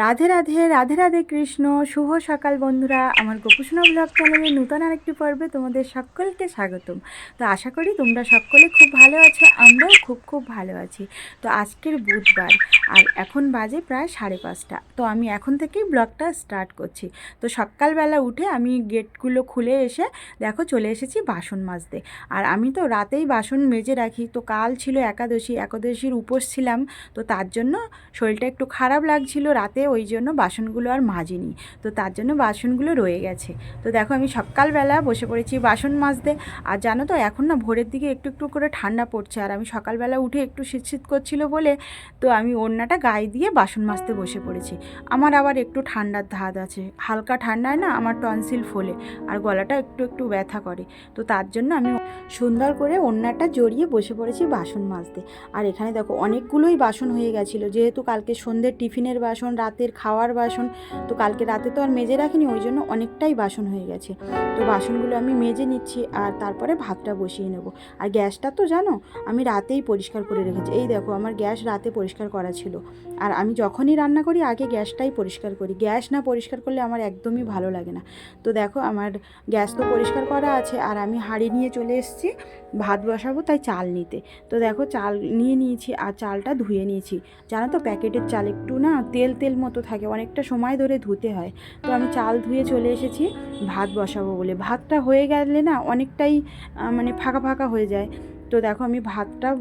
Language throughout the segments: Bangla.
রাধে রাধে রাধে রাধে কৃষ্ণ, শুভ সকাল বন্ধুরা। আমার গোপুসোনা ব্লগ চ্যানেলে নূতন আরেকটি পর্বে তোমাদের সকলকে স্বাগতম। তো আশা করি তোমরা সকলে খুব ভালো আছো, আমরাও খুব খুব ভালো আছি। তো আজকের বুধবার, আর এখন বাজে প্রায় সাড়ে পাঁচটা। তো আমি এখন থেকেই ব্লগটা স্টার্ট করছি। তো সকালবেলা উঠে আমি গেটগুলো খুলে এসে দেখো চলে এসেছি বাসন মাজতে। আর আমি তো রাতেই বাসন মেজে রাখি, তো কাল ছিল একাদশী, একাদশীর উপোস ছিলাম। তো তার জন্য শরীরটা একটু খারাপ লাগছিল, রাতে ওই জন্য বাসনগুলো আর মাজিনি। তো তার জন্য বাসনগুলো রয়ে গেছে। তো দেখো আমি সকালবেলা বসে পড়েছি বাসন মাজতে। আর জানো তো এখন না ভোরের দিকে একটু একটু করে ঠান্ডা পড়ছে। আর আমি সকালবেলা উঠে একটু শীত শীত করছিল বলে তো আমি ওড়নাটা গায়ে দিয়ে বাসন মাজতে বসে পড়েছি। আমার আবার একটু ঠান্ডার ধাত আছে। হালকা ঠান্ডায় না আমার টনসিল ফোলে আর গলাটা একটু একটু ব্যথা করে। তো তার জন্য আমি সুন্দর করে ওড়নাটা জড়িয়ে বসে পড়েছি বাসন মাজতে। আর এখানে দেখো অনেকগুলোই বাসন হয়ে গেছিল। যেহেতু কালকে সন্ধ্যের টিফিনের বাসন রাতের খাওয়ার বাসন। তো কালকে রাতে তো আর মেজে রাখিনি, ওই জন্য অনেকটাই বাসন হয়ে গেছে। তো বাসনগুলো আমি মেজে নিচ্ছি আর তারপরে ভাতটা বসিয়ে নেব। আর গ্যাসটা তো জানো, আমি রাতেই পরিষ্কার করে রেখেছি। এই দেখো, আমার গ্যাস রাতে পরিষ্কার করা ছিল। আর আমি যখনই রান্না করি, আগে গ্যাসটাই পরিষ্কার করি। গ্যাস না পরিষ্কার করলে আমার একদমই ভালো লাগে না। তো দেখো, আমার গ্যাস তো পরিষ্কার করা আছে। আর আমি হাঁড়ি নিয়ে চলে এসেছি। ভাত বসাবো, তাই চাল নিতে। তো দেখো চাল নিয়ে নিয়েছি আর চালটা ধুয়ে নিয়েছি। জানো তো প্যাকেটের চাল একটু না তেল তেল মতো থাকে, অনেকটা সময় ধরে ধুতে হয়। তো আমি চাল ধুয়ে চলে এসেছি, ভাত বসাবো বলে। ভাতটা হয়ে গেলে না অনেকটাই মানে ফাঁকা ফাঁকা হয়ে যায়। তো দেখো আমি ভাতটা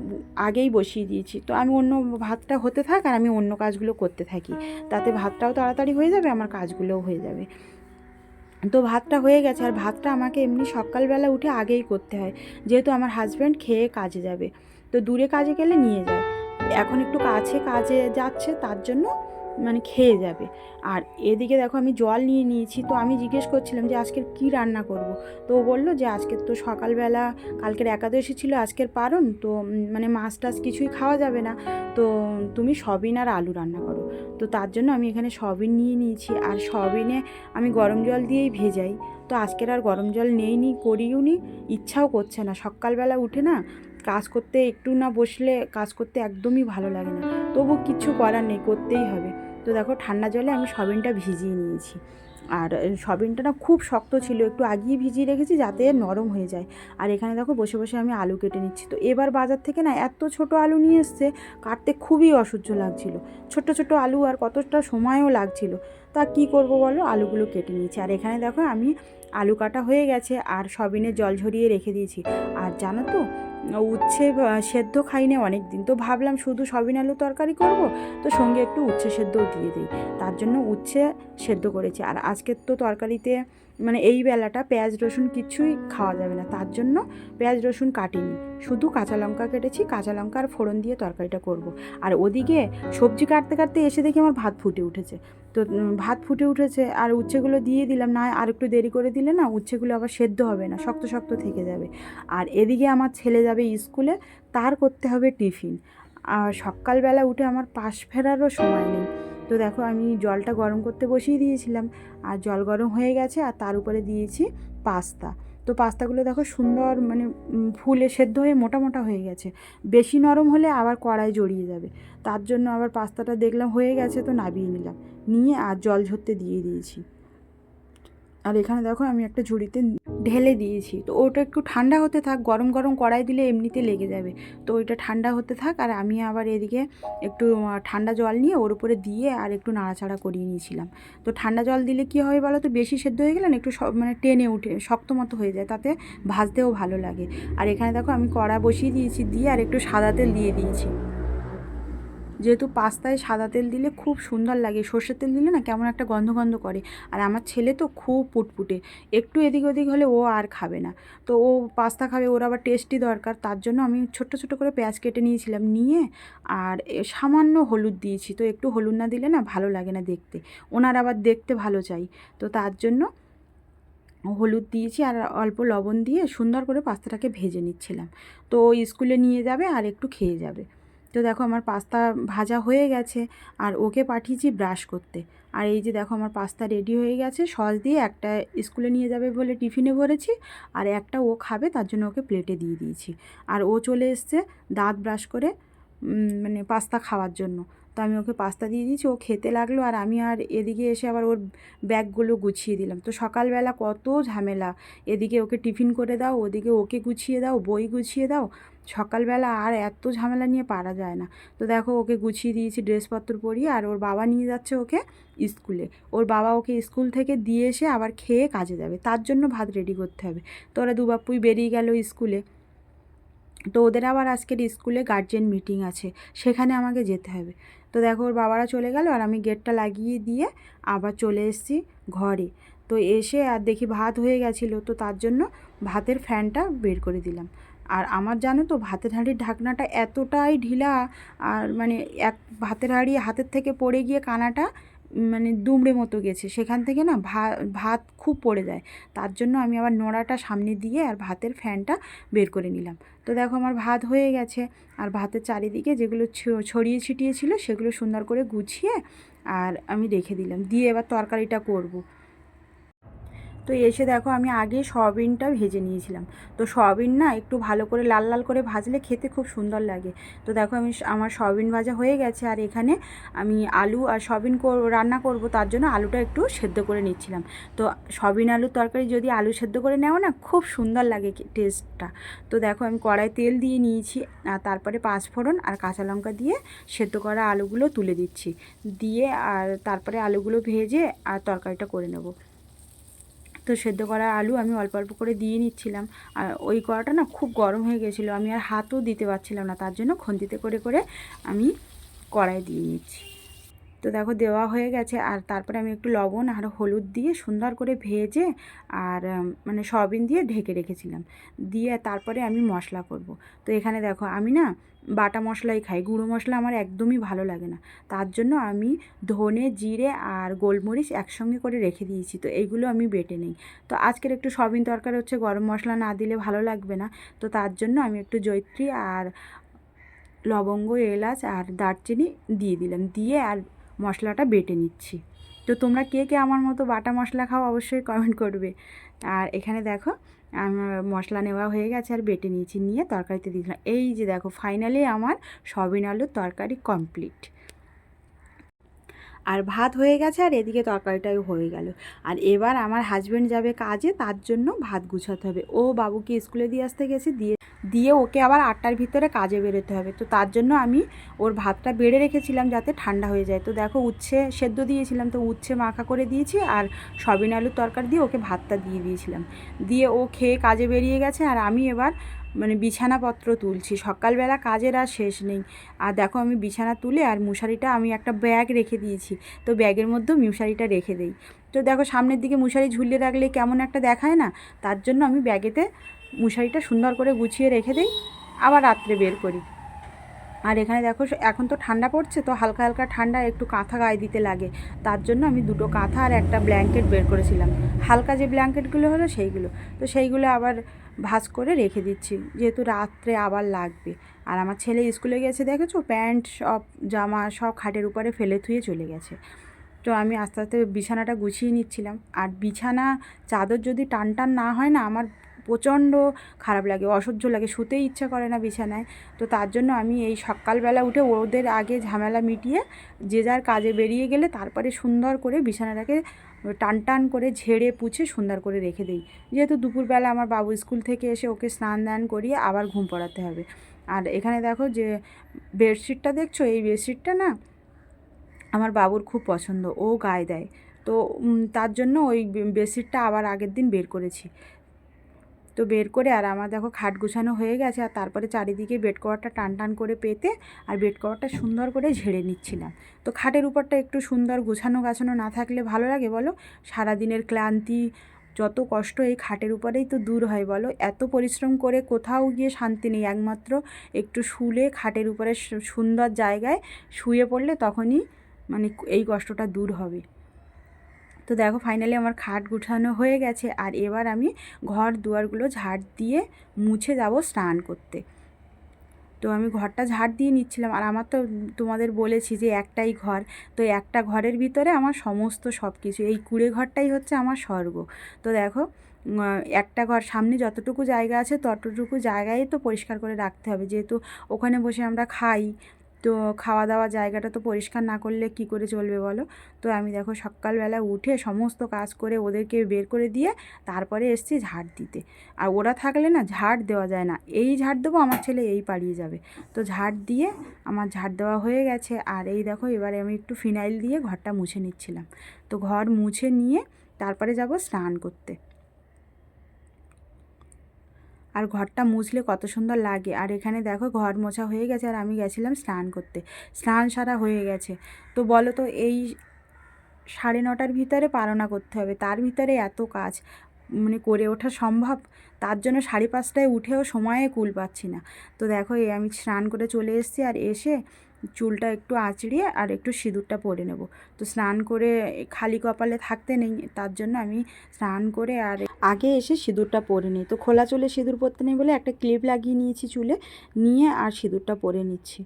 আগেই বসিয়ে দিয়েছি। তো আমি অন্য ভাতটা হতে থাক আর আমি অন্য কাজগুলো করতে থাকি। তাতে ভাতটাও তাড়াতাড়ি হয়ে যাবে, আমার কাজগুলোও হয়ে যাবে। তো ভাতটা হয়ে গেছে আর ভাতটা আমাকে এমনি সকালবেলা উঠে আগেই করতে হয়। যেহেতু আমার হাজব্যান্ড খেয়ে কাজে যাবে। তো দূরে কাজে গেলে নিয়ে যায়। এখন একটু কাছে কাজে যাচ্ছে তার জন্য মানে খেয়ে যাবে। আর এদিকে দেখো আমি জল নিয়ে নিয়েছি, তো আমি জিজ্ঞেস করছিলাম যে আজকের কি রান্না করব? তো ও বলল যে আজকের তো সকালবেলা, কালকের একাদশী ছিল, আজকের পারণ, তো মানে মাছ টাছ কিছুই খাওয়া যাবে না। তো তুমি সবিন আর আলু রান্না করো। তো তার জন্য আমি এখানে সবিন নিয়ে নিয়েছি, আর সবিনে আমি গরম জল দিয়েই ভেজাই। তো আজকের আর গরম জল নেই নি করিও নি ইচ্ছাও করছে না। সকালবেলা উঠে না কাজ করতে একটু না বসলে কাজ করতে একদমই ভালো লাগে না। তবু কিচ্ছু করার নেই, করতেই হবে। তো দেখো ঠান্ডা জলে আমি সবিনটা ভিজিয়ে নিয়েছি। আর সবিনটা না খুব শক্ত ছিল, একটু আগিয়ে ভিজিয়ে রেখেছি যাতে নরম হয়ে যায়। আর এখানে দেখো বসে বসে আমি আলু কেটে নিচ্ছি। তো এবার বাজার থেকে না এত ছোট আলু নিয়ে এসছে, কাটতে খুবই অসহ্য লাগছিল। ছোট ছোট আলু আর কতটা সময়ও লাগছিল। তা কি করব বলো? আলুগুলো কেটে নিয়েছি। আর এখানে দেখো আমি আলু কাটা হয়ে গেছে আর সবিনের জল ঝরিয়ে রেখে দিয়েছি। আর জানো তো উচ্ছে সেদ্ধ সেদ্ধ খাইনি অনেক দিন তো ভাবলাম শুধু সবিন আলু তরকারি করব, তো সঙ্গে একটু উচ্ছে সেদ্ধও দিয়ে দিই। তার জন্য উচ্ছে সেদ্ধ করেছি। আর আজকের তো তরকারিতে মানে এই বেলাটা পেঁয়াজ, রসুন কিছুই খাওয়া যাবে না। তার জন্য পেঁয়াজ, রসুন কাটিনি। শুধু কাঁচা লঙ্কা কেটেছি, কাঁচা লঙ্কা আর ফোড়ন দিয়ে তরকারিটা করব। আর ওদিকে সবজি কাটতে কাটতে এসে দেখি আমার ভাত ফুটে উঠেছে। তো ভাত ফুটে উঠেছে আর উচ্ছেগুলো দিয়ে দিলাম। না আর একটু দেরি করে দিলে না উচ্ছেগুলো আবার সেদ্ধ হবে না, শক্ত শক্ত থেকে যাবে। আর এদিকে আমার ছেলে যাবে স্কুলে, তার করতে হবে টিফিন। আর সকালবেলা উঠে আমার পাশ ফেরারও সময় নেই। তো দেখো আমি জলটা গরম করতে বসিয়ে দিয়েছিলাম। আর জল গরম হয়ে গেছে আর তার উপরে দিয়েছি পাস্তা। তো পাস্তাগুলো দেখো সুন্দর মানে ফুলে সেদ্ধ হয়ে মোটা মোটা হয়ে গেছে। বেশি নরম হলে আবার কড়াই জড়িয়ে যাবে। তার জন্য আবার পাস্তাটা দেখলাম হয়ে গেছে তো নাবিয়ে নিলাম। নিয়ে আর জল ঝরতে দিয়ে দিয়েছি। আর এখানে দেখো আমি একটা ঝুড়িতে ঢেলে দিয়েছি। তো ওটা একটু ঠান্ডা হতে থাক, গরম গরম কড়াই দিলে এমনিতে লেগে যাবে। তো ওইটা ঠান্ডা হতে থাক আর আমি আবার এদিকে একটু ঠান্ডা জল নিয়ে ওর উপরে দিয়ে আর একটু নাড়াচাড়া করিয়ে নিয়েছিলাম। তো ঠান্ডা জল দিলে কি হয় বলো তো, বেশি সেদ্ধ হয়ে গেলে একটু মানে টেনে উঠে, শক্ত মতো হয়ে যায়, তাতে ভাজতেও ভালো লাগে। আর এখানে দেখো আমি কড়া বসিয়ে দিয়েছি, দিয়ে আর একটু সাদা তেল দিয়ে দিয়েছি। যেহেতু পাস্তায় সাদা তেল দিলে খুব সুন্দর লাগে, সর্ষের তেল দিলে না কেমন একটা গন্ধ গন্ধ করে। আর আমার ছেলে তো খুব পুটপুটে, একটু এদিক ওদিক হলে ও আর খাবে না। তো ও পাস্তা খাবে, ওর আবার টেস্টি দরকার, তার জন্য আমি ছোট্ট ছোট করে পেঁয়াজ কেটে নিয়েছিলাম নিয়ে, আর সামান্য হলুদ দিয়েছি। তো একটু হলুদ না দিলে না ভালো লাগে না দেখতে, ওনার আবার দেখতে ভালো চাই। তো তার জন্য হলুদ দিয়েছি আর অল্প লবণ দিয়ে সুন্দর করে পাস্তাটাকে ভেজে নিচ্ছিলাম। তো স্কুলে নিয়ে যাবে আর একটু খেয়ে যাবে। তো দেখো আমার পাস্তা ভাজা হয়ে গেছে, আর ওকে পাঠিয়েছি ব্রাশ করতে। আর এই যে দেখো আমার পাস্তা রেডি হয়ে গেছে, সস দিয়ে একটা স্কুলে নিয়ে যাবে বলে টিফিনে ভরেছি, আর একটা ও খাবে, তার জন্য ওকে প্লেটে দিয়ে দিয়েছি। আর ও চলে এসছে দাঁত ব্রাশ করে মানে পাস্তা খাওয়ার জন্য। তো আমি ওকে পাস্তা দিয়ে দিয়েছি, ও খেতে লাগল আর আমি আর এদিকে এসে আবার ওর ব্যাগগুলো গুছিয়ে দিলাম। তো সকালবেলা কত ঝামেলা, এদিকে ওকে টিফিন করে দাও, ওদিকে ওকে গুছিয়ে দাও, বই গুছিয়ে দাও, সকালবেলা আর এত ঝামেলা নিয়ে পারা যায় না। তো দেখো ওকে গুছিয়ে দিয়েছি ড্রেসপত্র পরিয়ে আর ওর বাবা নিয়ে যাচ্ছে ওকে স্কুলে। ওর বাবা ওকে স্কুল থেকে দিয়ে এসে আবার খেয়ে কাজে যাবে, তার জন্য ভাত রেডি করতে হবে। তো ওরা দুবাপুই বেরিয়ে গেল স্কুলে। তো ওদের আবার আজকের স্কুলে গার্জেন মিটিং আছে, সেখানে আমাকে যেতে হবে। তো দেখো ওর বাবারা চলে গেল আর আমি গেটটা লাগিয়ে দিয়ে আবার চলে এসেছি ঘরে। তো এসে আর দেখি ভাত হয়ে গেছিল, তো তার জন্য ভাতের ফ্যানটা বের করে দিলাম। আর আমার জানো তো ভাতের হাঁড়ির ঢাকনাটা এতটাই ঢিলা, আর মানে এক ভাতের হাঁড়ি হাতের থেকে পড়ে গিয়ে কানাটা মানে দুমড়ে মতো গেছে। সেখান থেকে না ভা, ভাত খুব পড়ে যায়। তার জন্য আমি আবার নোড়াটা সামনে দিয়ে আর ভাতের ফ্যানটা বের করে নিলাম। তো দেখো আমার ভাত হয়ে গেছে। আর ভাতের চারিদিকে যেগুলো ছড়িয়ে ছিটিয়ে ছিল সেগুলো সুন্দর করে গুছিয়ে আর আমি রেখে দিলাম। দিয়ে এবার তরকারিটা করব। তো এসে দেখো আমি আগে সয়াবিনটা ভেজে নিয়েছিলাম। তো সয়াবিন না একটু ভালো করে লাল লাল করে ভাজলে খেতে খুব সুন্দর লাগে। তো দেখো আমি আমার সয়াবিন ভাজা হয়ে গেছে আর এখানে আমি আলু আর সয়াবিন রান্না করব তার জন্য আলুটা একটু সেদ্ধ করে নিচ্ছিলাম। তো সয়াবিন আলুর তরকারি যদি আলু সেদ্ধ করে নেও না খুব সুন্দর লাগে টেস্টটা তো দেখো আমি কড়াই তেল দিয়ে নিয়েছি, আর তারপরে পাঁচফোড়ন আর কাঁচা লঙ্কা দিয়ে সেদ্ধ করা আলুগুলো তুলে দিচ্ছি। দিয়ে আর তারপরে আলুগুলো ভেজে আর তরকারিটা করে নেব। তো সেদ্ধ করা আলু আমি অল্প অল্প করে দিয়ে নিচ্ছিলাম। আর ওই কড়াটা না খুব গরম হয়ে গেছিল, আমি আর হাতও দিতে পারছিলাম না, তার জন্য খন্তিতে করে করে আমি কড়াই দিয়ে নিচ্ছি। তো দেখো দেওয়া হয়ে গেছে। আর তারপরে আমি একটু লবণ আর হলুদ দিয়ে সুন্দর করে ভেজে আর মানে সয়াবিন দিয়ে ঢেকে রেখেছিলাম। দিয়ে তারপরে আমি মশলা করব। তো এখানে দেখো আমি না বাটা মশলাই খাই, গুঁড়ো মশলা আমার একদমই ভালো লাগে না। তার জন্য আমি ধনে, জিরে আর গোলমরিচ একসঙ্গে করে রেখে দিয়েছি। তো এইগুলো আমি বেটে নিই। তো আজকের একটু সবিন তরকারি হচ্ছে, গরম মশলা না দিলে ভালো লাগবে না। তো তার জন্য আমি একটু জৈত্রী আর লবঙ্গ, এলাচ আর দারচিনি দিয়ে দিলাম। দিয়ে আর মশলাটা বেটে নিচ্ছি। তো তোমরা কে কে আমার মতো বাটা মশলা খাও অবশ্যই কমেন্ট করবে। আর এখানে দেখো আমার মশলা নেওয়া হয়ে গেছে আর বেটে নিয়েছি, নিয়ে তরকারিতে দিয়েছিলাম এই যে দেখো ফাইনালি আমার সবিন আলুর তরকারি কমপ্লিট আর ভাত হয়ে গেছে আর এদিকে তরকারিটাও হয়ে গেল। আর এবার আমার হাজব্যান্ড যাবে কাজে, তার জন্য ভাত গুছাতে হবে। ও বাবুকে স্কুলে দিয়ে আসতে গেছে, দিয়ে দিয়ে ওকে আবার আটটার ভিতরে কাজে বেরোতে হবে। তো তার জন্য আমি ওর ভাতটা বেড়ে রেখেছিলাম যাতে ঠান্ডা হয়ে যায়। তো দেখো উচ্ছে সেদ্ধ দিয়েছিলাম। তো উচ্ছে মাখা করে দিয়েছি আর সবিন আলুর তরকারি দিয়ে ওকে ভাতটা দিয়ে দিয়েছিলাম। দিয়ে ও খেয়ে কাজে বেরিয়ে গেছে আর আমি এবার মানে বিছানাপত্র তুলছি। সকালবেলা কাজের আর শেষ নেই। আর দেখো আমি বিছানা তুলে আর মশারিটা আমি একটা ব্যাগ রেখে দিয়েছি। তো ব্যাগের মধ্যেও মশারিটা রেখে দেই। তো দেখো সামনের দিকে মশারি ঝুলিয়ে রাখলে কেমন একটা দেখায় না? তার জন্য আমি ব্যাগেতে মশারিটা সুন্দর করে গুছিয়ে রেখে দিই, আবার রাত্রে বের করি। আর এখানে দেখো এখন তো ঠান্ডা পড়ছে, তো হালকা হালকা ঠান্ডা একটু কাঁথা গায়ে দিতে লাগে। তার জন্য আমি দুটো কাঁথা আর একটা ব্ল্যাঙ্কেট বের করেছিলাম। হালকা যে ব্ল্যাঙ্কেটগুলো হলো সেইগুলো। তো সেইগুলো আবার ভাজ করে রেখে দিচ্ছি, যেহেতু রাত্রে আবার লাগবে। আর আমার ছেলে স্কুলে গেছে, দেখেছ? প্যান্ট, সব জামা সব খাটের উপরে ফেলে থুয়ে চলে গেছে। তো আমি আস্তে আস্তে বিছানাটা গুছিয়ে নিচ্ছিলাম। আর বিছানা চাদর যদি টান টান না হয় না, আমার প্রচণ্ড খারাপ লাগে, অসহ্য লাগে, শুতেই ইচ্ছা করে না বিছানায়। তো তার জন্য আমি এই সকালবেলা উঠে ওদের আগে ঝামেলা মিটিয়ে যে যার কাজে বেরিয়ে গেলে তারপরে সুন্দর করে বিছানাটাকে টান টান করে ঝেড়ে পুছে সুন্দর করে রেখে দিই। যেহেতু দুপুরবেলা আমার বাবু স্কুল থেকে এসে ওকে স্নান দান করিয়ে আবার ঘুম পড়াতে হবে। আর এখানে দেখো যে বেডশিটটা দেখছ? এই বেডশিটটা না আমার বাবুর খুব পছন্দ, ও গায়ে দেয়। তো তার জন্য ওই বেডশিটটা আবার আগের দিন বের করেছি। তো বের করে আর আমার দেখো খাট গুছানো হয়ে গেছে আর তারপরে চারিদিকে বেড কভারটা টান টান করে পেতে আর বেড কভারটা সুন্দর করে ঝেড়ে নিচ্ছিলাম। তো খাটের উপরটা একটু সুন্দর গুছানো গাছানো না থাকলে ভালো লাগে বলো? সারাদিনের ক্লান্তি, যত কষ্ট এই খাটের উপরেই তো দূর হয় বলো? এত পরিশ্রম করে কোথাও গিয়ে শান্তি নেই। একমাত্র একটু শুলে খাটের উপরে সুন্দর জায়গায় শুয়ে পড়লে তখনই মানে এই কষ্টটা দূর হবে। তো দেখো ফাইনালি আমার খাট গুছানো হয়ে গেছে আর এবার আমি ঘর দুয়ারগুলো ঝাড় দিয়ে মুছে যাব স্নান করতে। তো আমি ঘরটা ঝাড় দিয়ে নিচ্ছিলাম আর আমার তো তোমাদের বলেছি যে একটাই ঘর, তো একটা ঘরের ভিতরে আমার সমস্ত সব কিছু এই কুড়ে ঘরটাই হচ্ছে আমার স্বর্গ। তো দেখো একটা ঘর সামনে যতটুকু জায়গা আছে ততটুকু জায়গায় তো পরিষ্কার করে রাখতে হবে। যেহেতু ওখানে বসে আমরা খাই তো খাওয়া দাওয়া জায়গাটা তো পরিষ্কার না করলে কি করে চলবে বলো? তো আমি দেখো সকালবেলা উঠে সমস্ত কাজ করে ওদেরকে বের করে দিয়ে তারপরে এসছি ঝাড় দিতে। আর ওরা থাকলে না ঝাড় দেওয়া যায় না। এই ঝাড় দেবো, আমার ছেলে এই পাড়িয়ে যাবে। তো ঝাড় দিয়ে আমার ঝাড় দেওয়া হয়ে গেছে। আর এই দেখো এবারে আমি একটু ফিনাইল দিয়ে ঘরটা মুছে নিচ্ছিলাম। তো ঘর মুছে নিয়ে তারপরে যাব স্নান করতে। আর ঘরটা মুছলে কত সুন্দর লাগে। আর এখানে দেখো ঘর মোছা হয়ে গেছে আর আমি গেছিলাম স্নান করতে। স্নান সারা হয়ে গেছে। তো বলো তো এই সাড়ে নটার ভিতরে পালনা করতে হবে। তার ভিতরে এত কাজ। মানে করে ওঠা সম্ভব? তার জন্য সাড়ে পাঁচটায় উঠেও সময়ে কুল পাচ্ছি না। তো দেখো এ আমি স্নান করে চলে এসেছি আর এসে চুলটা একটু আঁচড়িয়ে আর একটু সিঁদুরটা পরে নেব। তো স্নান করে খালি কপালে থাকতে নেই, তার জন্য আমি স্নান করে আর আগে এসে সিঁদুরটা পরে নিই। তো খোলা চুলে সিঁদুর পরতে নেই বলে একটা ক্লিপ লাগিয়ে নিয়েছি চুলে, নিয়ে আর সিঁদুরটা পরে নিচ্ছি।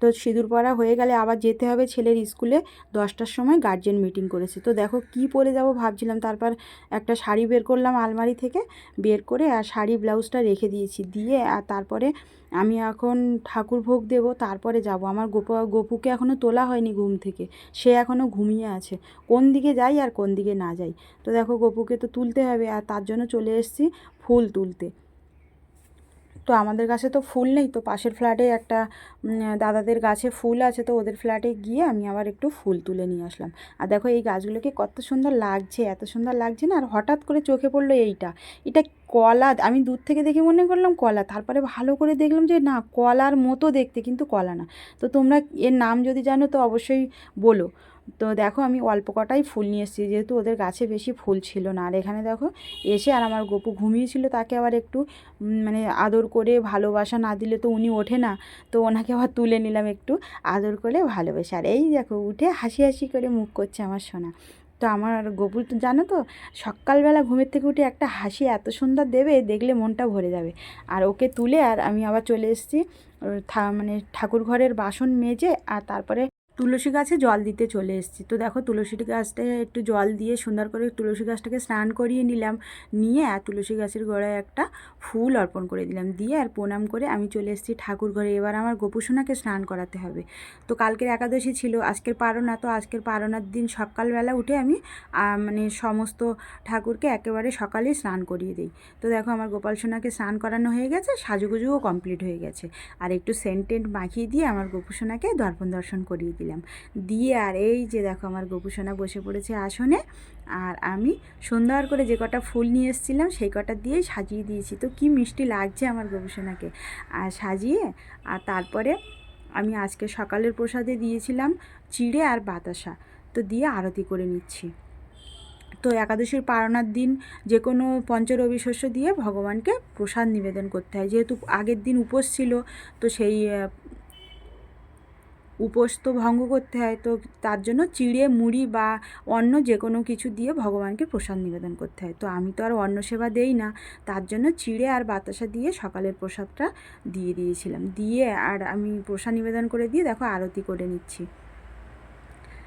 তো সিঁদুর পরা হয়ে গেলে আবার যেতে হবে ছেলের স্কুলে। দশটার সময় গার্জেন মিটিং করেছে। তো দেখো কি পরে যাব ভাবছিলাম। তারপর একটা শাড়ি বের করলাম আলমারি থেকে, বের করে আর শাড়ি, ব্লাউজটা রেখে দিয়েছি। দিয়ে আর তারপরে আমি এখন ঠাকুর ভোগ দেবো, তারপরে যাব। আমার গোপ, গোপুকে এখনও তোলা হয়নি ঘুম থেকে। সে এখনও ঘুমিয়ে আছে। কোন দিকে যাই আর কোন দিকে না যাই। তো দেখো গোপুকে তো তুলতে হবে আর তার জন্য চলে এসেছি ফুল তুলতে। তো আমাদের গাছে তো ফুল নেই, তো পাশের ফ্ল্যাটে একটা দাদাদের গাছে ফুল আছে, তো ওদের ফ্ল্যাটে গিয়ে আমি আবার একটু ফুল তুলে নিয়ে আসলাম। আর দেখো এই গাছগুলোকে কত সুন্দর লাগছে, এত সুন্দর লাগছে না? আর হঠাৎ করে চোখে পড়ল এইটা। এটা কলা, আমি দূর থেকে দেখে মনে করলাম কলা, তারপরে ভালো করে দেখলাম যে না, কলার মতো দেখতে কিন্তু কলা না। তো তোমরা এর নাম যদি জানো তো অবশ্যই বলো। তো দেখো আমি অল্প কটাই ফুল নিয়ে এসেছি, যেহেতু ওদের গাছে বেশি ফুল ছিল না। আর এখানে দেখো এসে আর আমার গপু ঘুমিয়েছিল, তাকে আবার একটু মানে আদর করে ভালোবাসা না দিলে তো উনি ওঠে না, তো ওনাকে আবার তুলে নিলাম একটু আদর করে ভালোবেসে। আর এই দেখো উঠে হাসি হাসি করে মুখ করছে আমার সোনা। তো আমার গপু তো জানো তো, সকালবেলা ঘুমের থেকে উঠে একটা হাসি এত সুন্দর দেবে, দেখলে মনটা ভরে যাবে। আর ওকে তুলে আর আমি আবার চলে এসেছি মানে ঠাকুর ঘরের বাসন মেজে আর তারপরে তুলসী গাছে জল দিতে চলে এসেছি। তো দেখো তুলসী গাছটায় একটু জল দিয়ে সুন্দর করে তুলসী গাছটাকে স্নান করিয়ে নিলাম। নিয়ে আর তুলসী গাছের গোড়ায় একটা ফুল অর্পণ করে দিলাম। দিয়ে আর প্রণাম করে আমি চলে এসেছি ঠাকুর ঘরে। এবার আমার গোপুসোনাকে স্নান করাতে হবে। তো কালকের একাদশী ছিল, আজকের পারনা তো আজকের পারনার দিন সকালবেলা উঠে আমি মানে সমস্ত ঠাকুরকে একেবারে সকালেই স্নান করিয়ে দিই। তো দেখো আমার গোপাল সোনাকে স্নান করানো হয়ে গেছে, সাজুগুজুও কমপ্লিট হয়ে গেছে। আর একটু সেন্টেন্ট মাখিয়ে দিয়ে আমার গোপুসোনাকে দর্পণ দর্শন করিয়ে দিই দিলাম। দিয়ে আর এই যে দেখো আমার গোপুসোনা বসে পড়েছে আসনে। আর আমি সুন্দর করে যে কটা ফুল নিয়ে এসেছিলাম, সেই কটা দিয়ে সাজিয়ে দিয়েছি। তো কি মিষ্টি লাগছে আমার গোপুসোনাকে। আর সাজিয়ে, আর তারপরে আমি আজকে সকালের প্রসাদে দিয়েছিলাম চিড়ে আর বাতাসা। তো দিয়ে আরতি করে নিচ্ছি। তো একাদশীর পারণার দিন যে কোনো পঞ্চরবি শস্য দিয়ে ভগবানকে প্রসাদ নিবেদন করতে হয়। যেহেতু আগের দিন উপোস ছিল, তো সেই উপোস তো ভঙ্গ করতে হয়, তো তার জন্য চিড়ে, মুড়ি বা অন্য যে কোনো কিছু দিয়ে ভগবানকে প্রসাদ নিবেদন করতে হয়। তো আমি তো আর অন্ন সেবা দেই না, তার জন্য চিড়ে আর বাতাসা দিয়ে সকালের প্রসাদটা দিয়ে দিয়েছিলাম। দিয়ে আর আমি প্রসাদ নিবেদন করে দিয়ে দেখো আরতি করে নিচ্ছি।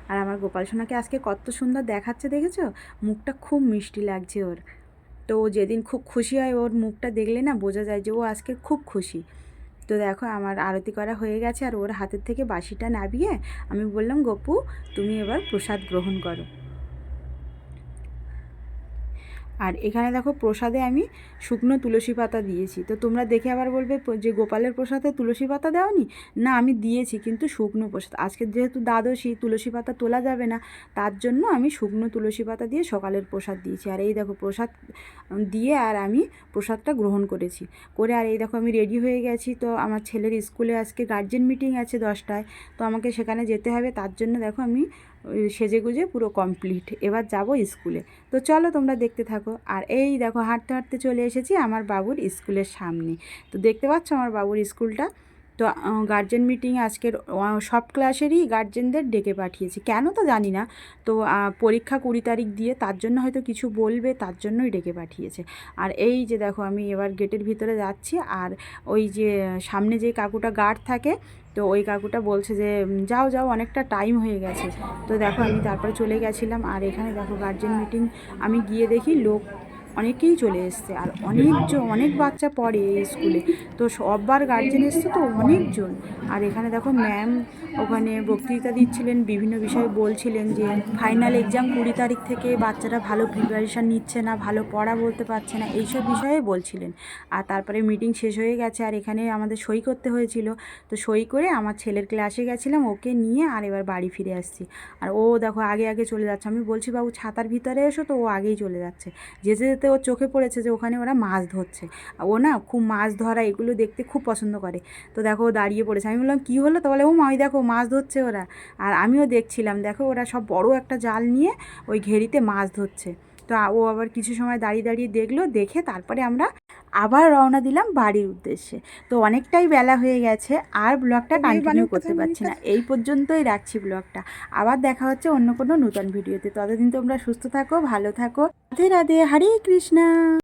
আর আমার গোপাল সোনাকে আজকে কত সুন্দর দেখাচ্ছে, দেখেছ? মুখটা খুব মিষ্টি লাগছে ওর। তো যেদিন খুব খুশি হয়, ওর মুখটা দেখলে না বোঝা যায় যে ও আজকে খুব খুশি। তো দেখো আমার আরতি করা হয়ে গেছে আর ওর হাতের থেকে বাসিটা নাবিয়ে আমি বললাম, গপু, তুমি এবার প্রসাদ গ্রহণ করো। আর এখানে দেখো প্রসাদে আমি শুকনো তুলসী পাতা দিয়েছি। তো তোমরা দেখে আবার বলবে যে গোপালের প্রসাদে তুলসী পাতা দেওনি? না, আমি দিয়েছি, কিন্তু শুকনো প্রসাদ। আজকে যেহেতু দ্বাদশী, তুলসী পাতা তোলা যাবে না, তার জন্য আমি শুকনো তুলসী পাতা দিয়ে সকালের প্রসাদ দিয়েছি। আর এই দেখো প্রসাদ দিয়ে আর আমি প্রসাদটা গ্রহণ করেছি। করে আর এই দেখো আমি রেডি হয়ে গেছি। তো আমার ছেলের স্কুলে আজকে গার্জেন মিটিং আছে দশটায়। তো আমাকে সেখানে যেতে হবে। তার জন্য দেখো আমি সেজে গুজে পুরো কমপ্লিট এবার যাব স্কুলে। তো চলো তোমরা দেখতে থাকো। আর এই দেখো, হাঁটতে হাঁটতে চলে এসেছি আমার বাবুর স্কুলের সামনে। তো দেখতে পাচ্ছ আমার বাবুর স্কুলটা? তো গার্জেন মিটিং আজকের সব ক্লাসেরই গার্জেনদের ডেকে পাঠিয়েছি। কেন তো জানি না। তো পরীক্ষা কুড়ি তারিখ দিয়ে তার জন্য হয়তো কিছু বলবে, তার জন্যই ডেকে পাঠিয়েছে। আর এই যে দেখো, আমি এবার গেটের ভিতরে যাচ্ছি। আর ওই যে সামনে যে কাকুটা গার্ড থাকে তো ওই কাকুটা বলছে যে যাও যাও, অনেকটা টাইম হয়ে গেছে। তো দেখো আমি তারপরে চলে গেছিলাম আর এখানে দেখো গার্জেন মিটিং আমি গিয়ে দেখি লোক অনেকেই চলে এসছে আর অনেকজন অনেক বাচ্চা পড়ে এই স্কুলে। তো সববার গার্জেন এসছে তো অনেকজন। আর এখানে দেখো ম্যাম ওখানে বক্তৃতা দিচ্ছিলেন, বিভিন্ন বিষয়ে বলছিলেন যে ফাইনাল এক্সাম কুড়ি তারিখ থেকে বাচ্চারা ভালো প্রিপারেশান নিচ্ছে না, ভালো পড়া বলতে পারছে না, এইসব বিষয়ে বলছিলেন। আর তারপরে মিটিং শেষ হয়ে গেছে আর এখানে আমাদের সই করতে হয়েছিল। তো সই করে আমার ছেলের ক্লাসে গেছিলাম, ওকে নিয়ে আর এবার বাড়ি ফিরে আসছি। আর ও দেখো আগে আগে চলে যাচ্ছে। আমি বলছি, বাবু, ছাতার ভিতরে এসো তো, ও আগেই চলে যাচ্ছে। যেতে যেতে ওর চোখে পড়েছে যে ওখানে ওরা মাছ ধরছে। ও না খুব মাছ ধরা এগুলো দেখতে খুব পছন্দ করে। তো দেখো ও দাঁড়িয়ে পড়েছে। আমি বললাম, কী হলো? তো বলে, ও মা দেখো মাছ ধরছে ওরা। আর আমিও দেখছিলাম, দেখো ওরা সব বড় একটা জাল নিয়ে ওই ঘেরিতে মাছ ধরছে। তো ও আবার কিছু সময় দাঁড়িয়ে দাঁড়িয়ে দেখল দেখে তারপরে আমরা আবার রওনা দিলাম বাড়ির উদ্দেশ্যে। তো অনেকটাই বেলা হয়ে গেছে আর ব্লগটা কন্টিনিউ করতে পারছি না। এই পর্যন্তই রাখছি ব্লগটা। আবার দেখা হচ্ছে অন্য কোনো নতুন ভিডিওতে। ততদিন তোমরা সুস্থ থাকো ভালো থাকো। রাধে রাধে হরে কৃষ্ণা।